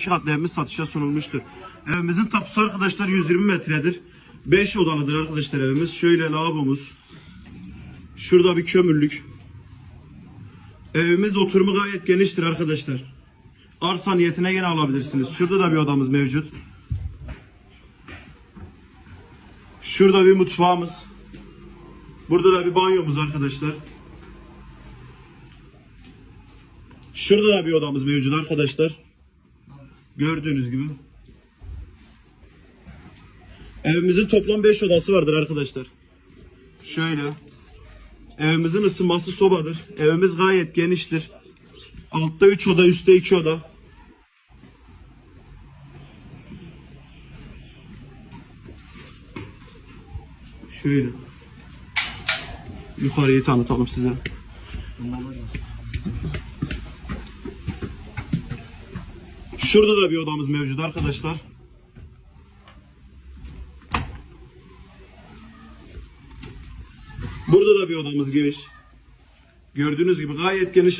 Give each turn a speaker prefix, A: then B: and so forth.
A: Evimiz satışa sunulmuştur. Evimizin tapusu arkadaşlar 120 metredir. 5 odalıdır arkadaşlar evimiz. Şöyle lavabomuz. Şurada bir kömürlük. Evimiz oturumu gayet geniştir arkadaşlar. Arsa niyetine gene alabilirsiniz. Şurada da bir odamız mevcut. Şurada bir mutfağımız. Burada da bir banyomuz arkadaşlar. Şurada da bir odamız mevcut arkadaşlar. Gördüğünüz gibi. Evimizin toplam 5 odası vardır arkadaşlar. Şöyle. Evimizin ısınması sobadır. Evimiz gayet geniştir. Altta 3 oda, üstte 2 oda. Şöyle. Yukarıyı tanıtalım size. Şurada da bir odamız mevcut arkadaşlar. Burada da bir odamız geniş. Gördüğünüz gibi gayet geniş